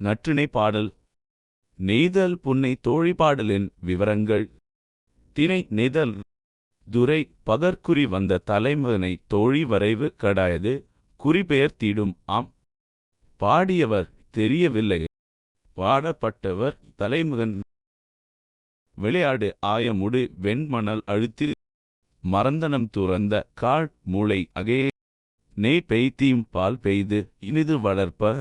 நற்றிணை பாடல். நெய்தல் புன்னை தோழி பாடலின் விவரங்கள். திணை நெய்தல். துரை பகற்குறி வந்த தலைமகனை தோழி வரைவு கடாயது. குறிபெயர் தீடும் ஆம். பாடியவர் தெரியவில்லை. பாடப்பட்டவர் தலைமுகன். விளையாடு ஆயமுடு வெண்மணல் அழுத்து. மறந்தனம் துறந்த காள் மூளை அகே. நெய் பெய்தீம் பால் பெய்து இனிது வளர்ப்ப.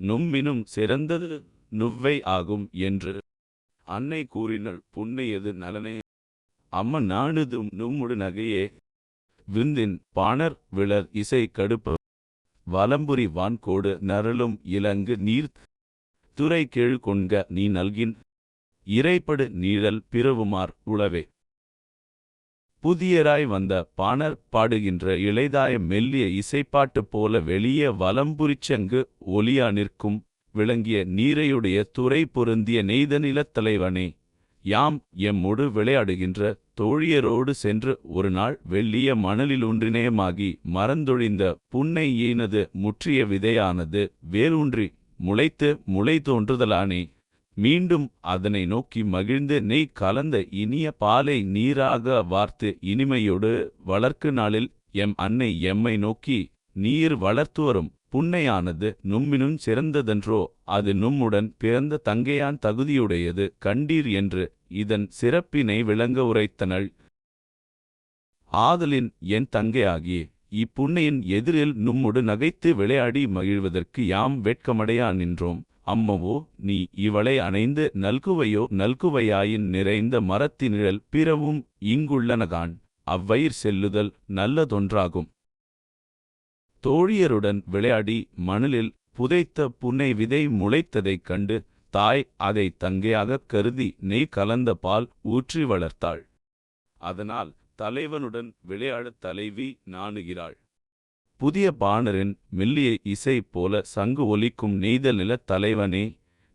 நும்மினும் சிறந்தது நுவ்வை ஆகும் என்று அன்னை கூறினள். புன்னையது நலனே? அம்ம நாணுதும் நும்முடு நகையே? விந்தின் பாணர் விளர் இசை கடுப்பு. வலம்புரி வான்கோடு நரலும் இலங்கு நீர் துறை கீழ் கொண்க நீ நல்கின். இறைப்படு நீழல் பிறவுமார் உளவே. புதியராய் வந்த பாணர் பாடுகின்ற இளைதாய மெல்லிய இசைப்பாட்டு போல வெளியே வலம்புரிச்சங்கு ஒலியா நிற்கும் விளங்கிய நீரையுடைய துறை பொருந்திய நெய்த நிலத்தலைவனே யாம் எம்மொடு விளையாடுகின்ற தோழியரோடு சென்று ஒரு நாள் வெள்ளிய மணலில் மணலிலூன்றினேயமாகி மறந்தொழிந்த புன்னை ஈனது முற்றிய விதையானது வேரூன்றி முளைத்து முளை தோன்றுதலானே மீண்டும் அதனை நோக்கி மகிழ்ந்து நெய் கலந்த இனிய பாலை நீராக வார்த்து இனிமையோடு வளர்க்கு நாளில் எம் அன்னை எம்மை நோக்கி நீர் வளர்த்து வரும் புன்னையானது நும்மினும் சிறந்ததென்றோ அது நும்முடன் பிறந்த தங்கையான் தகுதியுடையது கண்டீர் என்று இதன் சிறப்பினை விளங்க உரைத்தனள். ஆதலின் என் தங்கையாகிய இப்புன்னையின் எதிரில் நும்முடு நகைத்து விளையாடி மகிழ்வதற்கு யாம் வெட்கமடையா நின்றோம். அம்மவோ நீ இவளை அணைந்து நல்குவையோ நல்குவையாயின் நிறைந்த மரத்தினிழல் பிறவும் இங்குள்ளனகான். அவ்வயிர் செல்லுதல் நல்லதொன்றாகும். தோழியருடன் விளையாடி மணலில் புதைத்த புன்னை விதை முளைத்ததைக் கண்டு தாய் அதை தங்கையாகக் கருதி நெய் கலந்த பால் ஊற்றி வளர்த்தாள். அதனால் தலைவனுடன் விளையாடத் தலைவி நாணுகிறாள். புதிய பாணரின் மெல்லிய இசை போல சங்கு ஒலிக்கும் நெய்தல் நிலத் தலைவனே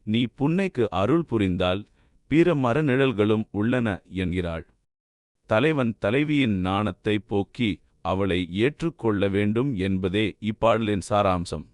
நீ புன்னைக்கு அருள் புரிந்தால் பிற மரநிழல்களும் உள்ளன என்கிறாள். தலைவன் தலைவியின் நாணத்தை போக்கி அவளை ஏற்றுக்கொள்ள வேண்டும் என்பதே இப்பாடலின் சாராம்சம்.